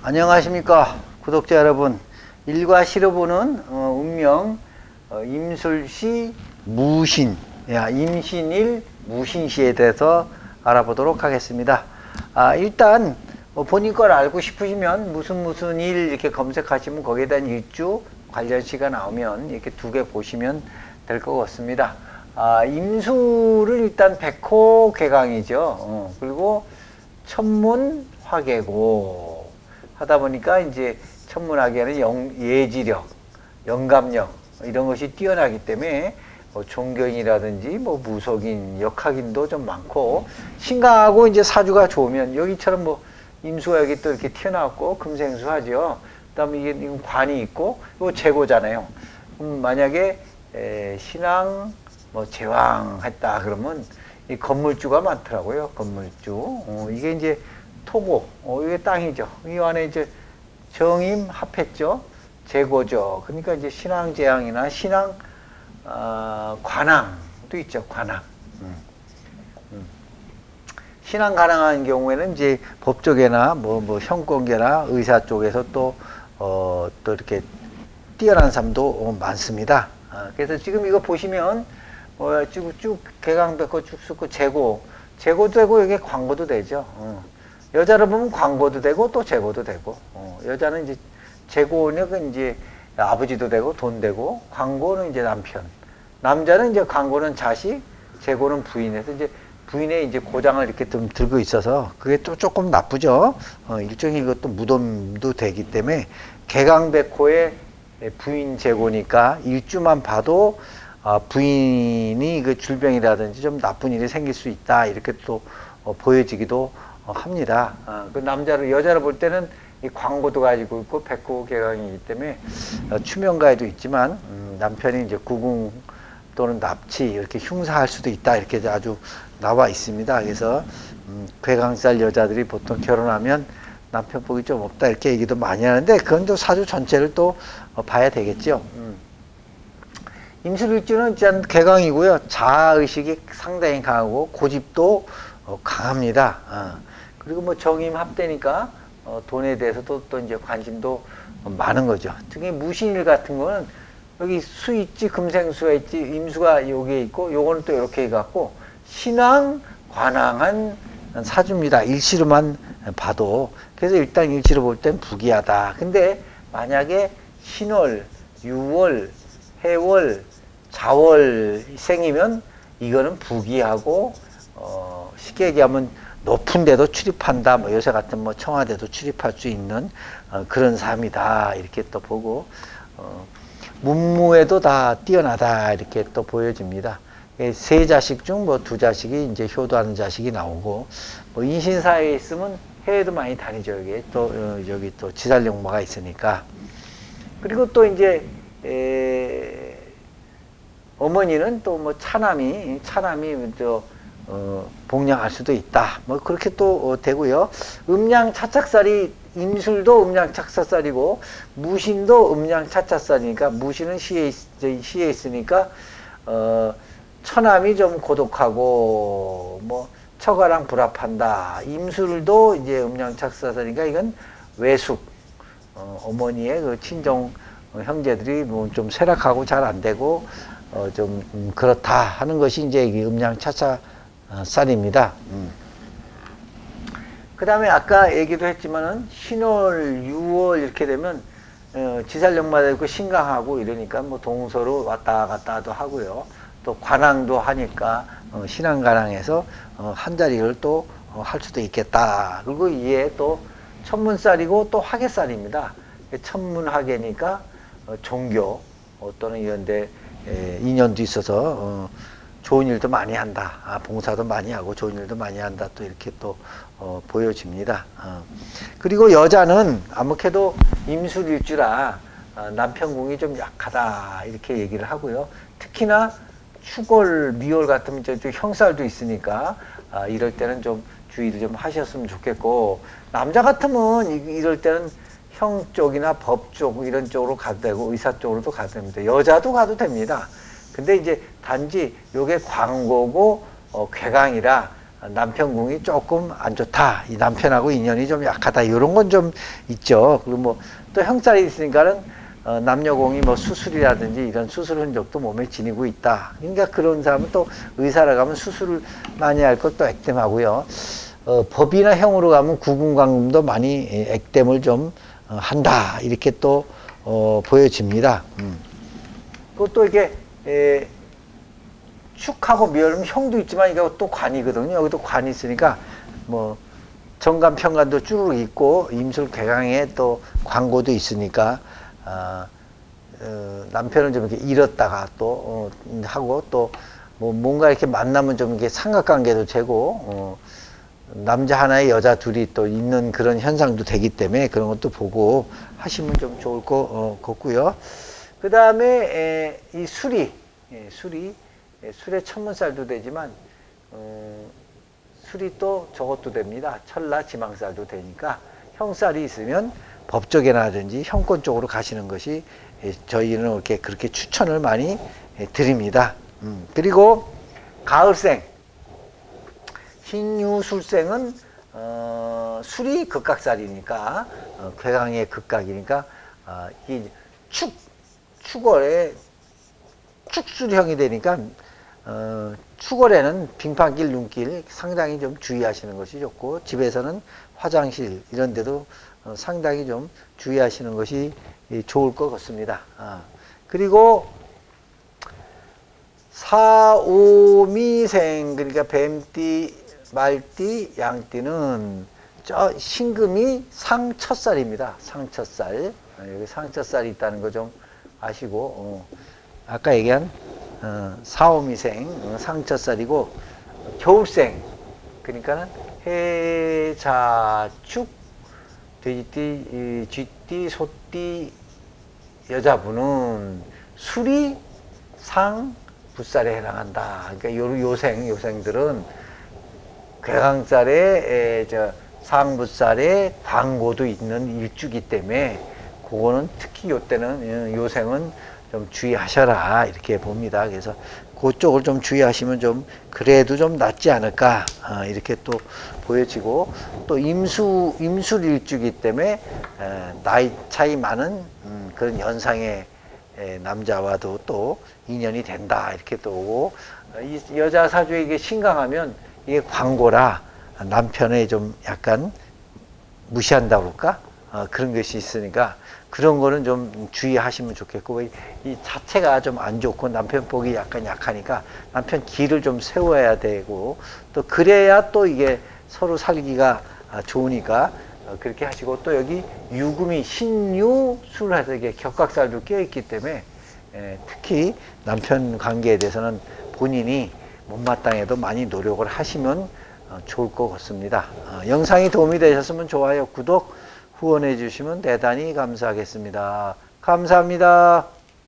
안녕하십니까 구독자 여러분. 일과 시로 보는 어, 운명 어, 임술시 무신. 야, 임신일 무신시에 대해서 알아보도록 하겠습니다. 아, 일단 어, 본인 걸 알고 싶으시면 무슨 무슨 일 이렇게 검색하시면 거기에 대한 일주 관련 시가 나오면 이렇게 두 개 보시면 될 것 같습니다. 아, 임술은 일단 백호 개강이죠. 어, 그리고 천문 화계고 하다 보니까 이제 천문학에는 영, 예지력, 영감력 이런 것이 뛰어나기 때문에 뭐 종견이라든지 뭐 무속인, 역학인도 좀 많고 신강하고 이제 사주가 좋으면 여기처럼 뭐 임수가 여기 또 이렇게 튀어나왔고 금생수하죠. 그다음에 이게 관이 있고 이거 재고잖아요. 음, 만약에 에, 신앙 뭐 제왕 했다 그러면 이 건물주가 많더라고요. 건물주. 어, 이게 이제 토고, 어, 이게 땅이죠. 이 안에 이제 정임 합했죠. 재고죠. 그러니까 이제 신앙 재앙이나 신앙 어, 관항도 있죠. 관항. 음. 음. 신앙 가능한 경우에는 이제 법조계나 뭐, 뭐 형권계나 의사 쪽에서 또, 어, 또 이렇게 뛰어난 사람도 어, 많습니다. 아, 그래서 지금 이거 보시면 어, 쭉, 쭉 개강백호 쭉 쓰고 재고, 재고도 되고 이게 광고도 되죠. 어. 여자를 보면 광고도 되고 또 재고도 되고, 어. 여자는 이제 재고는 이제 아버지도 되고 돈 되고, 광고는 이제 남편. 남자는 이제 광고는 자식, 재고는 부인에서 이제 부인의 이제 고장을 이렇게 좀 들고 있어서 그게 또 조금 나쁘죠. 어, 일종의 이것도 무덤도 되기 때문에 개강백호의 부인 재고니까 일주만 봐도 아, 부인이 그 줄병이라든지 좀 나쁜 일이 생길 수 있다 이렇게 또 어, 보여지기도 어, 합니다. 아, 그 남자를 여자를 볼 때는 이 광고도 가지고 있고 백호 개강이기 때문에 어, 추명가에도 있지만 음, 남편이 이제 구궁 또는 납치 이렇게 흉사할 수도 있다 이렇게 아주 나와 있습니다. 그래서 음, 괴강살 여자들이 보통 결혼하면 남편 복이 좀 없다 이렇게 얘기도 많이 하는데 그건 또 사주 전체를 또 어, 봐야 되겠죠. 음. 임술일주는 일단 개강이고요. 자아의식이 상당히 강하고 고집도 어, 강합니다. 어. 그리고 뭐 정임 합되니까 어, 돈에 대해서도 또 이제 관심도 많은 거죠. 특히 무신일 같은 거는 여기 수 있지 금생수가 있지 임수가 여기에 있고 요거는 또 이렇게 해갖고 신앙 관항한 사주입니다. 일시로만 봐도 그래서 일단 일시로 볼 땐 부기하다. 근데 만약에 신월, 유월, 해월, 자월 생이면 이거는 부기하고 어, 쉽게 얘기하면 높은 데도 출입한다. 뭐 요새 같은 뭐 청와대도 출입할 수 있는 어, 그런 삶이다. 이렇게 또 보고 어, 문무에도 다 뛰어나다 이렇게 또 보여집니다. 예, 세 자식 중 뭐 두 자식이 이제 효도하는 자식이 나오고 뭐 인신사에 있으면 해외도 많이 다니죠. 여기 또 어, 여기 또 지살용마가 있으니까 그리고 또 이제 에, 어머니는 또 뭐 차남이 차남이 저 어, 복량할 수도 있다. 뭐 그렇게 또 어, 되고요. 음양 차착살이 임술도 음양 차착살이고 무신도 음양 차착살이니까 무신은 시에 있, 시에 있으니까 어, 처남이 좀 고독하고 뭐 처가랑 불합한다. 임술도 이제 음양 차착살이니까 이건 외숙 어, 어머니의 그 친정 어, 형제들이 뭐 좀 쇠락하고 잘 안 되고 어, 좀 음, 그렇다 하는 것이 이제 이 음양 어, 쌀입니다. 음. 그 다음에 아까 얘기도 했지만은 신월, 6월 이렇게 되면 어, 지살령마다 있고 신강하고 이러니까 뭐 동서로 왔다 갔다도 하고요. 또 관항도 하니까 어, 신앙관항에서 어, 한 자리를 또 어, 할 수도 있겠다. 그리고 이에 또 천문살이고 또 화계살입니다. 천문화계니까 어, 종교 어, 또는 이런데 에, 인연도 있어서 어, 좋은 일도 많이 한다. 아, 봉사도 많이 하고 좋은 일도 많이 한다. 또 이렇게 또 어, 보여집니다. 어. 그리고 여자는 아무래도 임술일주라 어, 남편궁이 좀 약하다 이렇게 얘기를 하고요. 특히나 축월, 미월 같으면 저, 저 형살도 있으니까 아, 이럴 때는 좀 주의를 좀 하셨으면 좋겠고 남자 같으면 이- 이럴 때는 형 쪽이나 법 쪽 이런 쪽으로 가도 되고 의사 쪽으로도 가도 됩니다. 여자도 가도 됩니다. 근데 이제 단지 요게 광고고 어, 괴강이라 남편궁이 조금 안 좋다. 이 남편하고 인연이 좀 약하다. 이런 건 좀 있죠. 그리고 뭐 또 형살이 있으니까는 어, 남녀공이 뭐 수술이라든지 이런 수술 흔적도 몸에 지니고 있다. 그러니까 그런 사람은 또 의사를 가면 수술을 많이 할 것도 액땜하고요. 어, 법이나 형으로 가면 구군강금도 많이 예, 액땜을 좀 어, 한다. 이렇게 또 어, 보여집니다. 음. 그것도 이게 에, 축하고 멸은 형도 있지만 이거 또 관이거든요. 여기도 관이 있으니까 뭐 정관 평관도 쭈르륵 있고 임술 개강에 또 광고도 있으니까 아, 어, 남편을 좀 이렇게 잃었다가 또 어, 하고 또 뭐 뭔가 이렇게 만나면 좀 이게 삼각관계도 되고 어, 남자 하나에 여자 둘이 또 있는 그런 현상도 되기 때문에 그런 것도 보고 하시면 좀 좋을 것 어, 같고요. 그 다음에 이 수리, 예, 수리, 예, 술에 천문살도 되지만 어, 술이 또 저것도 됩니다. 철라 지망살도 되니까 형살이 있으면 법적이라든지 형권 쪽으로 가시는 것이 예, 저희는 이렇게 그렇게 추천을 많이 예, 드립니다. 음, 그리고 가을생 흰유술생은 어, 술이 극각살이니까 어, 괴강의 극각이니까 어, 이축 축월에 축술형이 되니까 어, 축월에는 빙판길, 눈길 상당히 좀 주의하시는 것이 좋고 집에서는 화장실 이런 데도 어, 상당히 좀 주의하시는 것이 이, 좋을 것 같습니다. 아, 그리고 사오미생 그러니까 뱀띠, 말띠, 양띠는 저 신금이 상첫살입니다. 상첫살 아, 여기 상첫살이 있다는 거 좀 아시고 어, 아까 얘기한 어, 사오미생 어, 상첫살이고 겨울생 그러니까는 해자축 돼지띠, 이, 쥐띠, 소띠 여자분은 술이 상 붓살에 해당한다. 그러니까 요, 요생 요생들은 괴강살에 에, 저 상붓살에 광고도 있는 일주기 때문에 그거는 특히 요때는 어, 요생은 좀 주의하셔라. 이렇게 봅니다. 그래서 그쪽을 좀 주의하시면 좀 그래도 좀 낫지 않을까. 어, 이렇게 또 보여지고 또 임수 임술 일주기 때문에 에, 나이 차이 많은 음, 그런 연상의 에, 남자와도 또 인연이 된다. 이렇게 또 오고 어, 이 여자 사주에게 신강하면 이게 광고라. 남편의 좀 약간 무시한다 그럴까? 어, 그런 것이 있으니까 그런 거는 좀 주의하시면 좋겠고 이, 이 자체가 좀 안 좋고 남편 복이 약간 약하니까 남편 길을 좀 세워야 되고 또 그래야 또 이게 서로 살기가 아, 좋으니까 어, 그렇게 하시고 또 여기 유금이 신유술 해서 이게 격각살도 껴 있기 때문에 에, 특히 남편 관계에 대해서는 본인이 못마땅해도 많이 노력을 하시면 어, 좋을 것 같습니다. 어, 영상이 도움이 되셨으면 좋아요, 구독, 후원해 주시면 대단히 감사하겠습니다. 감사합니다.